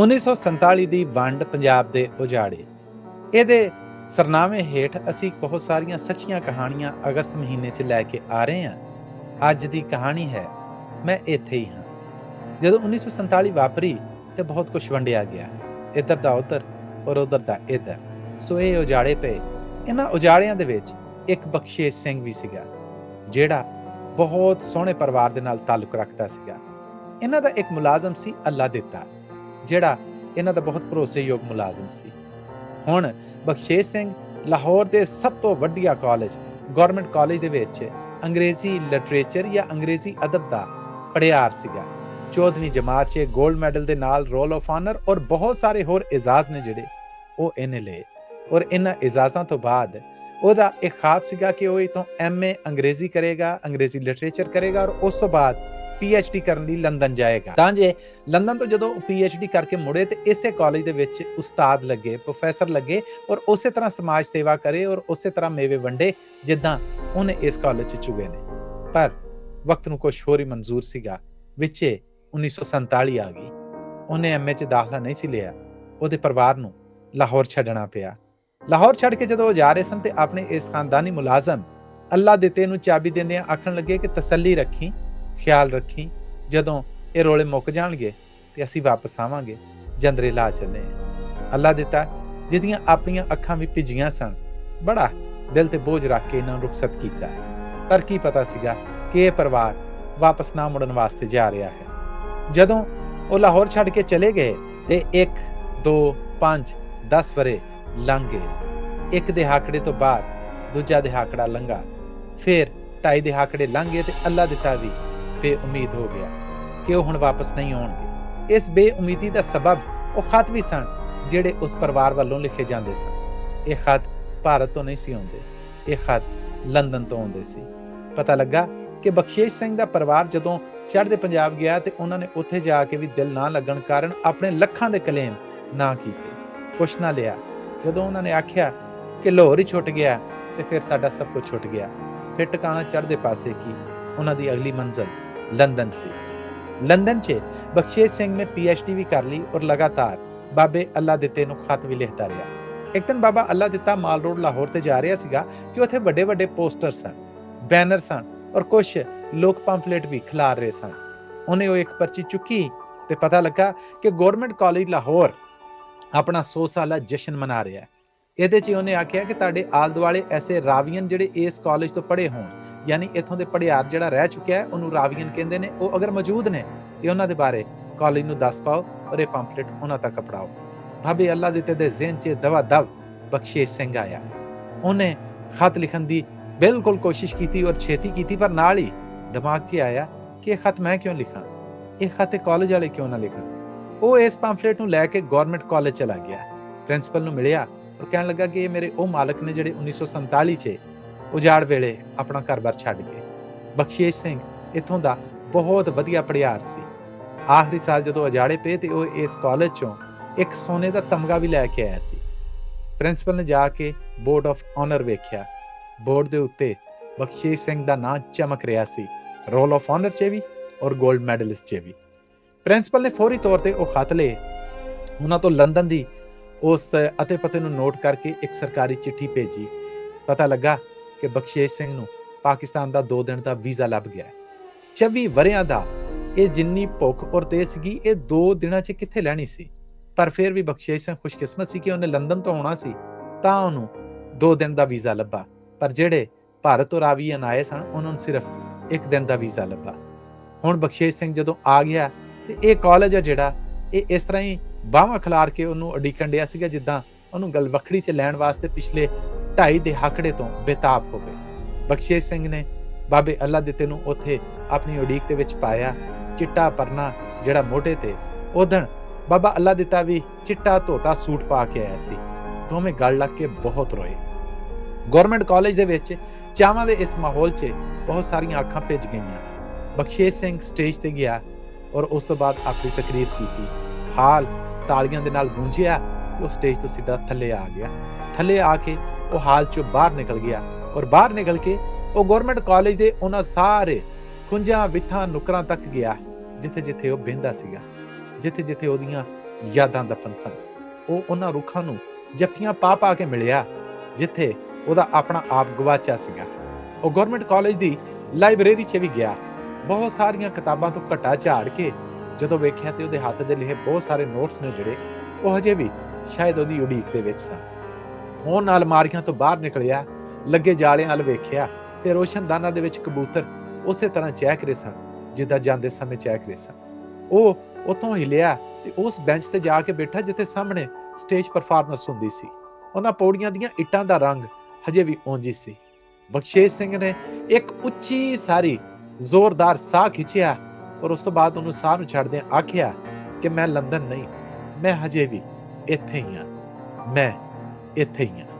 1947 ਦੀ ਵੰਡ ਪੰਜਾਬ ਦੇ ਉਜਾੜੇ। ਇਹਦੇ ਸਰਨਾਮੇ ਹੇਠ ਅਸੀਂ ਬਹੁਤ ਸਾਰੀਆਂ ਸੱਚੀਆਂ ਕਹਾਣੀਆਂ ਅਗਸਤ ਮਹੀਨੇ 'ਚ ਲੈ ਕੇ ਆ ਰਹੇ ਹਾਂ। ਅੱਜ ਦੀ ਕਹਾਣੀ ਹੈ, ਮੈਂ ਇੱਥੇ ਹੀ ਹਾਂ। ਜਦੋਂ 1947 ਵਾਪਰੀ ਤੇ ਬਹੁਤ ਕੁਝ ਵੰਡਿਆ ਗਿਆ। ਇੱਧਰ ਦਾ ਉੱਧਰ ਔਰ ਉੱਧਰ ਦਾ ਇੱਧਰ। ਸੋ ਇਹ ਉਜਾੜੇ ਪਏ। ਇਹਨਾਂ ਉਜਾੜਿਆਂ ਦੇ ਵਿੱਚ ਇੱਕ ਬਖਸ਼ੇਸ਼ ਸਿੰਘ ਵੀ ਸੀਗਾ, ਜਿਹੜਾ ਬਹੁਤ ਸੋਹਣੇ ਪਰਿਵਾਰ ਦੇ ਨਾਲ ਤਾਲੁਕ ਰੱਖਦਾ ਸੀਗਾ। ਇਹਨਾਂ ਦਾ ਇੱਕ ਮੁਲਾਜ਼ਮ ਸੀ ਅੱਲਾ ਦਿੱਤਾ। ਜਿਹੜਾ ਇਹਨਾਂ ਦਾ ਬਹੁਤ ਭਰੋਸੇਯੋਗ ਮੁਲਾਜ਼ਮ ਸੀ। ਹੁਣ ਬਖਸ਼ੇਸ਼ ਸਿੰਘ ਲਾਹੌਰ ਦੇ ਸਭ ਤੋਂ ਵੱਡੀਆ ਕਾਲਜ ਗਵਰਨਮੈਂਟ ਕਾਲਜ ਦੇ ਵਿੱਚ ਅੰਗਰੇਜ਼ੀ ਲਿਟਰੇਚਰ ਜਾਂ ਅੰਗਰੇਜ਼ੀ ਅਦਬ ਦਾ ਪੜਿਆਰ ਸੀਗਾ। 14ਵੀਂ ਜਮਾਤ 'ਚ 골ਡ ਮੈਡਲ ਦੇ ਨਾਲ ਰੋਲ ਆਫ ਆਨਰ ਔਰ ਬਹੁਤ ਸਾਰੇ ਹੋਰ ਇਜ਼ਾਜ਼ ਨੇ ਜਿਹੜੇ ਉਹ ਇਹਨੇ ਲਏ। ਔਰ ਇਹਨਾਂ ਇਜ਼ਾਜ਼ਾਂ ਤੋਂ ਬਾਅਦ ਉਹਦਾ ਇੱਕ ਖਾਬ ਸੀਗਾ ਕਿ ਉਹ ਇਤੋਂ ਐਮਏ ਅੰਗਰੇਜ਼ੀ ਕਰੇਗਾ, ਅੰਗਰੇਜ਼ੀ ਲਿਟਰੇਚਰ ਕਰੇਗਾ ਔਰ ਉਸ ਤੋਂ ਬਾਅਦ ਪੀਐਚਡੀ ਕਰਨ ਲਈ ਲੰਡਨ ਜਾਏਗਾ। ਤਾਂ ਜੇ ਲੰਡਨ ਤੋਂ ਜਦੋਂ ਪੀਐਚਡੀ ਕਰਕੇ ਮੁੜੇ ਤੇ ਇਸੇ ਕਾਲਜ ਦੇ ਵਿੱਚ ਉਸਤਾਦ ਲੱਗੇ ਪ੍ਰੋਫੈਸਰ ਲੱਗੇ ਔਰ ਉਸੇ ਤਰ੍ਹਾਂ ਸਮਾਜ ਸੇਵਾ ਕਰੇ ਔਰ ਉਸੇ ਤਰ੍ਹਾਂ ਮੇਵੇ ਵੰਡੇ ਜਿੱਦਾਂ ਉਹਨੇ ਇਸ ਕਾਲਜ 'ਚ ਚੁਗੇ ਨੇ। ਪਰ ਵਕਤ ਨੂੰ ਕੁਝ ਹੋਰ ਹੀ ਮਨਜ਼ੂਰ ਸੀਗਾ, ਵਿੱਚੇ 1947 ਆ ਗਈ। ਉਹਨੇ ਐਮਏ 'ਚ ਦਾਖਲਾ ਨਹੀਂ ਸੀ ਲਿਆ। ਉਹਦੇ ਪਰਿਵਾਰ ਨੂੰ ਲਾਹੌਰ ਛੱਡਣਾ ਪਿਆ। ਲਾਹੌਰ ਛੱਡ ਕੇ ਜਦੋਂ ਉਹ ਜਾ ਰਹੇ ਸਨ ਤੇ ਆਪਣੇ ਇਸ ਖਾਨਦਾਨੀ ਮੁਲਾਜ਼ਮ ਅੱਲਾ ਦਿੱਤੇ ਨੂੰ ਚਾਬੀ ਦਿੰਦਿਆਂ ਆਖਣ ਲੱਗੇ ਕਿ ਤਸੱਲੀ ਰੱਖੀ ਖਿਆਲ ਰੱਖੀ, ਜਦੋਂ ਇਹ ਰੋਲੇ ਮੁੱਕ ਜਾਣਗੇ ਤੇ ਅਸੀਂ ਵਾਪਸ ਆਵਾਂਗੇ, ਜੰਦਰੇ ਲਾ ਚੱਲੇ ਅੱਲਾ ਦਿੱਤਾ, ਜਿਹਦੀਆਂ ਆਪਣੀਆਂ ਅੱਖਾਂ ਵੀ ਭਿੱਜੀਆਂ ਸਨ। ਬੜਾ ਦਿਲ ਤੇ ਬੋਝ ਰੱਖ ਕੇ ਇਹਨਾਂ ਨੂੰ ਰੁਖਸਤ ਕੀਤਾ। ਪਰ ਕੀ ਪਤਾ ਸੀਗਾ ਕਿ ਇਹ ਪਰਿਵਾਰ ਵਾਪਸ ਨਾ ਮੁੜਨ ਵਾਸਤੇ ਜਾ ਰਿਹਾ ਹੈ। ਜਦੋਂ ਉਹ ਲਾਹੌਰ ਛੱਡ ਕੇ ਚਲੇ ਗਏ ਤੇ 1 2 5 10 ਵਰੇ ਲੰਘ ਗਏ। ਇੱਕ ਦਿਹਾਕੜੇ ਤੋਂ ਬਾਅਦ ਦੂਜਾ ਦਿਹਾਕੜਾ ਲੰਘਾ। ਫਿਰ ਢਾਈ ਦਿਹਾਕੜੇ ਲੰਘ ਗਏ ਤੇ ਅੱਲਾ ਦਿੱਤਾ ਵੀ ਬੇਉਮੀਦ ਹੋ ਗਿਆ ਕਿ ਉਹ ਹੁਣ ਵਾਪਸ ਨਹੀਂ ਆਉਣਗੇ। ਇਸ ਬੇਉਮੀਦੀ ਦਾ ਸਬਬ ਉਹ ਖਤ ਵੀ ਸਨ ਜਿਹੜੇ ਉਸ ਪਰਿਵਾਰ ਵੱਲੋਂ ਲਿਖੇ ਜਾਂਦੇ ਸਨ। ਇਹ ਖਤ ਭਾਰਤ ਤੋਂ ਨਹੀਂ ਸੀ ਆਉਂਦੇ। ਇਹ ਖਤ ਲੰਡਨ ਤੋਂ ਆਉਂਦੇ ਸੀ। ਪਤਾ ਲੱਗਾ ਕਿ ਬਖਸ਼ੇਸ਼ ਸਿੰਘ ਦਾ ਪਰਿਵਾਰ ਜਦੋਂ ਚੜ੍ਹਦੇ ਪੰਜਾਬ ਗਿਆ ਤੇ ਉਹਨਾਂ ਨੇ ਉੱਥੇ ਜਾ ਕੇ ਵੀ ਦਿਲ ਨਾ ਲੱਗਣ ਕਾਰਨ ਆਪਣੇ ਲੱਖਾਂ ਦੇ ਕਲੇਮ ਨਾ ਕੀਤੇ। ਕੁਛ ਨਾ ਲਿਆ। ਜਦੋਂ ਉਹਨਾਂ ਨੇ ਆਖਿਆ ਕਿ ਲਾਹੌਰ ਹੀ ਛੁੱਟ ਗਿਆ ਤੇ ਫਿਰ ਸਾਡਾ ਸਭ ਕੁਝ ਛੁੱਟ ਗਿਆ। ਫਿਰ ਟਿਕਾਣਾ ਚੜ੍ਹਦੇ ਪਾਸੇ ਕੀ? ਉਹਨਾਂ ਦੀ ਅਗਲੀ ਮੰਜ਼ਲ। ਲੰਦਨ ਸੀ। ਲੰਦਨ 'ਚ ਬਖਸ਼ੇਸ਼ ਸਿੰਘ ਨੇ ਪੀਐਚਡੀ ਵੀ ਕਰ ਲਈ ਔਰ ਲਗਾਤਾਰ ਬਾਬੇ ਅੱਲਾ ਦਿੱਤੇ ਨੂੰ ਖਤ ਵੀ ਲਿਖਦਾ ਰਿਹਾ। ਇੱਕ ਦਿਨ ਬਾਬਾ ਅੱਲਾ ਦਿੱਤਾ ਮਾਲ ਰੋਡ ਲਾਹੌਰ ਤੇ ਜਾ ਰਿਹਾ ਸੀਗਾ ਕਿ ਉੱਥੇ ਵੱਡੇ ਵੱਡੇ ਪੋਸਟਰ ਸਨ ਬੈਨਰ ਸਨ ਔਰ ਕੁਝ ਲੋਕ ਪੰਫਲੇਟ ਵੀ ਖਿਲਾਰ ਰਹੇ ਸਨ। ਉਹਨੇ ਉਹ ਇੱਕ ਪਰਚੀ ਚੁੱਕੀ ਤੇ ਪਤਾ ਲੱਗਾ ਕਿ ਗਵਰਨਮੈਂਟ ਕਾਲਜ ਲਾਹੌਰ ਆਪਣਾ 100 ਸਾਲਾ ਜਸ਼ਨ ਮਨਾ ਰਿਹਾ ਹੈ। ਇਹਦੇ 'ਚ ਉਹਨੇ ਆਖਿਆ ਕਿ ਤੁਹਾਡੇ ਆਲ ਦੁਆਲੇ ਐਸੇ ਰਾਵੀਅਨ ਜਿਹੜੇ ਇਸ ਕਾਲਜ ਤੋਂ ਪੜ੍ਹੇ ਹੋਣ ਯਾਨੀ ਇਥੋਂ ਦੇ ਪੜਿਆਰ ਜਿਹੜਾ ਰਹਿ ਚੁੱਕਿਆ ਉਹਨੂੰ ਰਾਵੀਅਨ ਕਹਿੰਦੇ ਨੇ, ਉਹ ਅਗਰ ਮੌਜੂਦ ਨੇ, ਤੇ ਉਹਨਾਂ ਦੇ ਬਾਰੇ ਕਾਲਜ ਨੂੰ ਦੱਸ ਪਾਓ ਔਰ ਇਹ ਪੰਫਲੇਟ ਉਹਨਾਂ ਤੱਕ ਪੜਾਓ ਭਾਬੀ ਅੱਲਾ ਦਿੱਤੇ ਦੇ ਜ਼ਿਹਨ 'ਚ ਦਵਾ ਦਵ ਬਖਸ਼ੇਸ਼ ਸਿੰਘ ਆਇਆ। ਉਹਨੇ ਖਤ ਲਿਖਣ ਦੀ ਬਿਲਕੁਲ ਕੋਸ਼ਿਸ਼ ਕੀਤੀ ਔਰ ਛੇਤੀ ਕੀਤੀ, ਪਰ ਨਾਲ ਹੀ ਦਿਮਾਗ 'ਚ ਆਇਆ ਕਿ ਇਹ ਖਤ ਮੈਂ ਕਿਉਂ ਲਿਖਾਂ? ਇਹ ਖਤ ਕਾਲਜ ਵਾਲੇ ਕਿਉਂ ਨਾ ਲਿਖਣ? ਉਹ ਇਸ ਪੰਫਲੇਟ ਨੂੰ ਲੈ ਕੇ ਗਵਰਨਮੈਂਟ ਕਾਲਜ ਚਲਾ ਗਿਆ। ਪ੍ਰਿੰਸੀਪਲ ਨੂੰ ਮਿਲਿਆ ਔਰ ਕਹਿਣ ਲੱਗਾ ਕਿ ਇਹ ਮੇਰੇ ਉਹ ਮਾਲਕ ਨੇ ਜਿਹੜੇ 1947 'ਚ ਉਜਾੜ ਵੇਲੇ ਆਪਣਾ ਘਰ-ਬਾਰ ਛੱਡ ਕੇ। ਬਖਸ਼ੀਸ਼ ਸਿੰਘ ਇਥੋਂ ਦਾ ਬਹੁਤ ਵਧੀਆ ਪੜਿਆਰ ਸੀ। ਆਖਰੀ ਸਾਲ ਜਦੋਂ ਉਜਾੜੇ ਪਏ ਤੇ ਉਹ ਇਸ ਕਾਲਜ ਚੋਂ ਇੱਕ ਸੋਨੇ ਦਾ ਤਮਗਾ ਵੀ ਲੈ ਕੇ ਆਇਆ ਸੀ। ਪ੍ਰਿੰਸੀਪਲ ਨੇ ਜਾ ਕੇ ਬੋਰਡ ਆਫ ਆਨਰ ਵੇਖਿਆ। ਬੋਰਡ ਦੇ ਉੱਤੇ ਬਖਸ਼ੇਸ਼ ਸਿੰਘ ਦਾ ਨਾਂ ਚਮਕ ਰਿਹਾ ਸੀ। ਰੋਲ ਆਫ ਆਨਰ 'ਚ ਵੀ ਔਰ 골ਡ ਮੈਡਲਿਸਟ 'ਚ ਵੀ। ਪ੍ਰਿੰਸੀਪਲ ਨੇ ਫੌਰੀ ਤੌਰ ਤੇ ਉਹ ਖਤ ਲਏ। ਉਹਨਾਂ ਤੋਂ ਲੰਡਨ ਦੀ ਉਸ ਅਤੇ ਪਤੇ ਨੂੰ ਨੋਟ ਕਰਕੇ ਇੱਕ ਸਰਕਾਰੀ ਚਿੱਠੀ ਭੇਜੀ। ਪਤਾ ਲੱਗਾ ਕਿ ਬਖਸ਼ੇਸ਼ ਸਿੰਘ ਨੂੰ ਪਾਕਿਸਤਾਨ ਦਾ 2 ਦਿਨ ਦਾ ਵੀਜ਼ਾ ਲੱਭ ਗਿਆ ਹੈ। 24 ਵਰਿਆਂ ਦਾ ਇਹ ਜਿੰਨੀ ਭੁੱਖ ਔਰ ਤੇਜ਼ ਸੀਗੀ, ਇਹ 2 ਦਿਨਾਂ 'ਚ ਕਿੱਥੇ ਲੈਣੀ ਸੀ? ਪਰ ਫਿਰ ਵੀ ਬਖਸ਼ੇਸ਼ ਸਿੰਘ ਖੁਸ਼ਕਿਸਮਤ ਸੀ ਕਿ ਉਹਨੇ ਲੰਡਨ ਤੋਂ ਆਉਣਾ ਸੀ, ਤਾਂ ਉਹਨੂੰ 2 ਦਿਨ ਦਾ ਵੀਜ਼ਾ ਲੱਭਾ। ਪਰ ਜਿਹੜੇ ਭਾਰਤ ਤੋਂ ਰਾਵੀਅਨ ਆਏ ਸਨ, ਉਹਨਾਂ ਨੂੰ ਸਿਰਫ 1 ਦਿਨ ਦਾ ਵੀਜ਼ਾ ਲੱਭਾ। ਹੁਣ ਬਖਸ਼ੇਸ਼ ਸਿੰਘ ਜਦੋਂ ਆ ਗਿਆ, ਤੇ ਇਹ ਕਾਲਜ ਹੈ ਜਿਹੜਾ, ਇਹ ਇਸ ਤਰ੍ਹਾਂ ਹੀ ਬਾਹਾਂ ਖਿਲਾਰ ਕੇ ਉਹਨੂੰ ਅਡੀਕਣ ਡਿਆ ਸੀਗਾ, ਜਿੱਦਾਂ ਉਹਨੂੰ ਗਲਵਖੜੀ 'ਚ ਲੈਣ ਵਾਸਤੇ ਪਿਛਲੇ ਢਾਈ ਦੇ ਹਕੜੇ ਤੋਂ ਬੇਤਾਬ ਹੋ ਗਏ। ਬਖਸ਼ੇਸ਼ ਸਿੰਘ ਨੇ ਬਾਬੇ ਅੱਲਾ ਦਿੱਤੇ ਨੂੰ ਉੱਥੇ ਆਪਣੀ ਉਡੀਕ ਦੇ ਵਿੱਚ ਪਾਇਆ ਚਿੱਟਾ ਪਰਨਾ ਜਿਹੜਾ ਮੋਢੇ ਤੇ ਉਦਣ ਬਾਬਾ ਅੱਲਾ ਦਿੱਤਾ ਵੀ ਚਿੱਟਾ ਧੋਤਾ ਸੂਟ ਪਾ ਕੇ ਆਇਆ ਸੀ। ਦੋਵੇਂ ਗਲ ਲੱਗ ਕੇ ਬਹੁਤ ਰੋਏ। ਗਵਰਨਮੈਂਟ ਕਾਲਜ ਦੇ ਵਿੱਚ ਚਾਵਾਂ ਦੇ ਇਸ ਮਾਹੌਲ 'ਚ ਬਹੁਤ ਸਾਰੀਆਂ ਅੱਖਾਂ ਭਿੱਜ ਗਈਆਂ। ਬਖਸ਼ੇਸ਼ ਸਿੰਘ ਸਟੇਜ ਤੇ ਗਿਆ ਔਰ ਉਸ ਤੋਂ ਬਾਅਦ ਆਪਣੀ ਤਕਰੀਰ ਕੀਤੀ। ਹਾਲ ਤਾਲੀਆਂ ਦੇ ਨਾਲ ਗੂੰਜਿਆ ਉਹ ਸਟੇਜ ਤੋਂ ਸਿੱਧਾ ਥੱਲੇ ਆ ਗਿਆ। ਥੱਲੇ ਆ ਕੇ ਉਹ ਹਾਲ ਚੋਂ ਬਾਹਰ ਨਿਕਲ ਗਿਆ ਔਰ ਬਾਹਰ ਨਿਕਲ ਕੇ ਉਹ ਗਵਰਨਮੈਂਟ ਕਾਲਜ ਦੇ ਉਹਨਾਂ ਸਾਰੇ ਖੁੰਝਾਂ, ਵਿਥਾਂ, ਨੁਕਰਾਂ ਤੱਕ ਗਿਆ ਜਿੱਥੇ ਜਿੱਥੇ ਉਹ ਬਹਿੰਦਾ ਸੀਗਾ, ਜਿੱਥੇ ਜਿੱਥੇ ਉਹਦੀਆਂ ਯਾਦਾਂ ਦਫਨ ਸਨ। ਉਹ ਉਹਨਾਂ ਰੁੱਖਾਂ ਨੂੰ ਜੱਫੀਆਂ ਪਾ ਪਾ ਕੇ ਮਿਲਿਆ ਜਿੱਥੇ ਉਹਦਾ ਆਪਣਾ ਆਪ ਗਵਾਚਾ ਸੀਗਾ। ਉਹ ਗਵਰਨਮੈਂਟ ਕਾਲਜ ਦੀ ਲਾਇਬ੍ਰੇਰੀ 'ਚ ਵੀ ਗਿਆ। ਬਹੁਤ ਸਾਰੀਆਂ ਕਿਤਾਬਾਂ ਤੋਂ ਘਟਾ ਝਾੜ ਕੇ ਜਦੋਂ ਵੇਖਿਆ ਤੇ ਉਹਦੇ ਹੱਥ ਦੇ ਲਿਖੇ ਬਹੁਤ ਸਾਰੇ ਨੋਟਸ ਨੇ ਜਿਹੜੇ, ਉਹ ਹਜੇ ਵੀ ਸ਼ਾਇਦ ਉਹਦੀ ਉਡੀਕ ਦੇ ਵਿੱਚ ਸਨ। ਉਹ ਨਾਲ ਅਲਮਾਰੀਆਂ ਤੋਂ ਬਾਹਰ ਨਿਕਲਿਆ, ਲੱਗੇ ਜਾਲਿਆਂ ਵੱਲ ਵੇਖਿਆ ਤੇ ਰੋਸ਼ਨਦਾਨਾਂ ਦੇ ਵਿੱਚ ਕਬੂਤਰ ਉਸੇ ਤਰ੍ਹਾਂ ਚਹਿਕ ਰਹੇ ਸਨ, ਜਿੱਦਾਂ ਜਾਂਦੇ ਸਮੇਂ ਚਹਿਕ ਰਹੇ ਸਨ। ਉਹ ਉਤੋਂ ਹਿਲਿਆ ਤੇ ਉਸ ਬੈਂਚ ਤੇ ਜਾ ਕੇ ਬੈਠਾ ਜਿੱਥੇ ਸਾਹਮਣੇ ਸਟੇਜ ਪਰਫਾਰਮੈਂਸ ਹੁੰਦੀ ਸੀ। ਉਹਨਾਂ ਪੌੜੀਆਂ ਦੀਆਂ ਇੱਟਾਂ ਦਾ ਰੰਗ ਹਜੇ ਵੀ ਉਂਝ ਸੀ। ਬਖਸ਼ੇਸ਼ ਸਿੰਘ ਨੇ ਇੱਕ ਉੱਚੀ ਸਾਰੀ ਜ਼ੋਰਦਾਰ ਸਾਹ ਖਿੱਚਿਆ ਔਰ ਉਸ ਤੋਂ ਬਾਅਦ ਉਹਨੂੰ ਸਾਹ ਨੂੰ ਛੱਡਦਿਆਂ ਆਖਿਆ ਕਿ ਮੈਂ ਲੰਡਨ ਨਹੀਂ, ਮੈਂ ਹਜੇ ਵੀ ਇੱਥੇ ਹੀ ਹਾਂ। ਮੈਂ ਇੱਥੇ ਹੀ ਹਾਂ